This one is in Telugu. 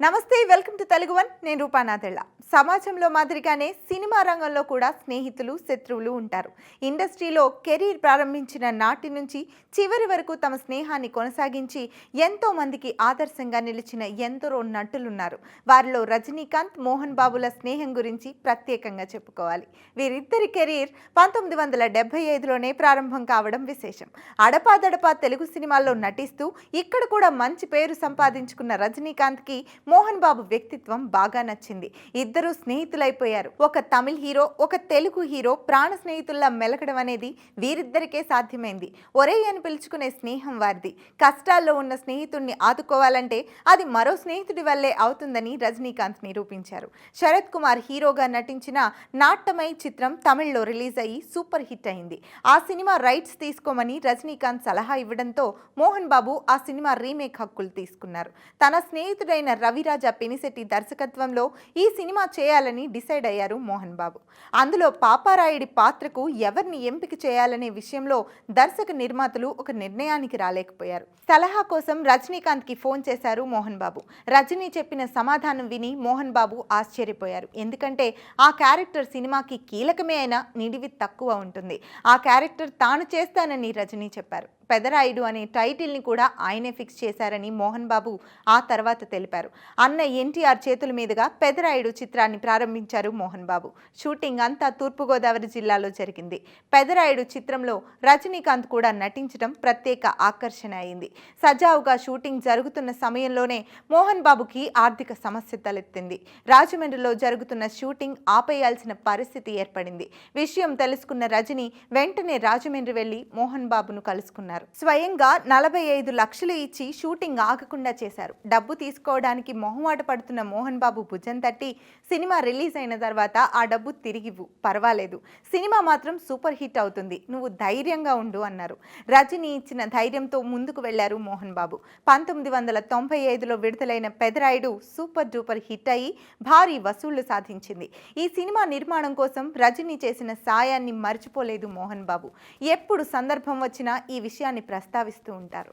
నమస్తే వెల్కమ్ టు తెలుగు వన్. నేను రూపానాథెళ్ళ సమాజంలో మాదిరిగానే సినిమా రంగంలో కూడా స్నేహితులు శత్రువులు ఉంటారు. ఇండస్ట్రీలో కెరీర్ ప్రారంభించిన నాటి నుంచి చివరి వరకు తమ స్నేహాన్ని కొనసాగించి ఎంతో మందికి ఆదర్శంగా నిలిచిన ఎందరో నటులున్నారు. వారిలో రజనీకాంత్ మోహన్ బాబుల స్నేహం గురించి ప్రత్యేకంగా చెప్పుకోవాలి. వీరిద్దరి కెరీర్ పంతొమ్మిది వందల డెబ్బై ఐదులోనే ప్రారంభం కావడం విశేషం. అడపాదడపా తెలుగు సినిమాల్లో నటిస్తూ ఇక్కడ కూడా మంచి పేరు సంపాదించుకున్న రజనీకాంత్కి మోహన్ బాబు వ్యక్తిత్వం బాగా నచ్చింది. ఇద్దరు ఇద్దరు స్నేహితులైపోయారు. ఒక తమిళ్ హీరో ఒక తెలుగు హీరో ప్రాణ స్నేహితుల్లా మెలకడం అనేది వీరిద్దరికే సాధ్యమైంది. ఒరే అని పిలుచుకునే స్నేహం వారిది. కష్టాల్లో ఉన్న స్నేహితుడిని ఆదుకోవాలంటే అది మరో స్నేహితుడి వల్లే అవుతుందని రజనీకాంత్ నిరూపించారు. శరత్ కుమార్ హీరోగా నటించిన నాట్టమై చిత్రం తమిళ్ళో రిలీజ్ అయ్యి సూపర్ హిట్ అయింది. ఆ సినిమా రైట్స్ తీసుకోమని రజనీకాంత్ సలహా ఇవ్వడంతో మోహన్ బాబు ఆ సినిమా రీమేక్ హక్కులు తీసుకున్నారు. తన స్నేహితుడైన రవిరాజ పెనిశెట్టి దర్శకత్వంలో ఈ సినిమా చేయాలని డిసైడ్ అయ్యారు మోహన్ బాబు. అందులో పాపారాయుడి పాత్రకు ఎవరిని ఎంపిక చేయాలనే విషయంలో దర్శక నిర్మాతలు ఒక నిర్ణయానికి రాలేకపోయారు. సలహా కోసం రజనీకాంత్కి ఫోన్ చేశారు మోహన్ బాబు. రజనీ చెప్పిన సమాధానం విని మోహన్ బాబు ఆశ్చర్యపోయారు. ఎందుకంటే ఆ క్యారెక్టర్ సినిమాకి కీలకమే అయినా నిడివి తక్కువ ఉంటుంది. ఆ క్యారెక్టర్ తాను చేస్తానని రజనీ చెప్పారు. పెదరాయుడు అనే టైటిల్ని కూడా ఆయనే ఫిక్స్ చేశారని మోహన్ బాబు ఆ తర్వాత తెలిపారు. అన్న ఎన్టీఆర్ చేతుల మీదుగా పెదరాయుడు చిత్రాన్ని ప్రారంభించారు మోహన్ బాబు. షూటింగ్ అంతా తూర్పుగోదావరి జిల్లాలో జరిగింది. పెదరాయుడు చిత్రంలో రజనీకాంత్ కూడా నటించడం ప్రత్యేక ఆకర్షణ అయింది. సజావుగా షూటింగ్ జరుగుతున్న సమయంలోనే మోహన్ బాబుకి ఆర్థిక సమస్య తలెత్తింది. రాజమండ్రిలో జరుగుతున్న షూటింగ్ ఆపేయాల్సిన పరిస్థితి ఏర్పడింది. విషయం తెలుసుకున్న రజని వెంటనే రాజమండ్రి వెళ్ళి మోహన్ బాబును కలుసుకున్నారు. స్వయంగా నలభై ఐదు లక్షలు ఇచ్చి షూటింగ్ ఆగకుండా చేశారు. డబ్బు తీసుకోవడానికి మొహమాట పడుతున్న మోహన్ బాబు భుజం తట్టి సినిమా రిలీజ్ అయిన తర్వాత ఆ డబ్బు తిరిగివ్వు పర్వాలేదు. సినిమా మాత్రం సూపర్ హిట్ అవుతుంది. నువ్వు ధైర్యంగా ఉండు అన్నారు. రజనీ ఇచ్చిన ధైర్యంతో ముందుకు వెళ్ళారు మోహన్ బాబు. పంతొమ్మిది వందల తొంభై ఐదులో విడుదలైన పెదరాయుడు సూపర్ డూపర్ హిట్ అయి భారీ వసూళ్ళు సాధించింది. ఈ సినిమా నిర్మాణం కోసం రజనీ చేసిన సాయాన్ని మర్చిపోలేదు మోహన్ బాబు. ఎప్పుడు సందర్భం వచ్చినా ఈ విషయాన్ని ప్రస్తావిస్తూ ఉంటారు.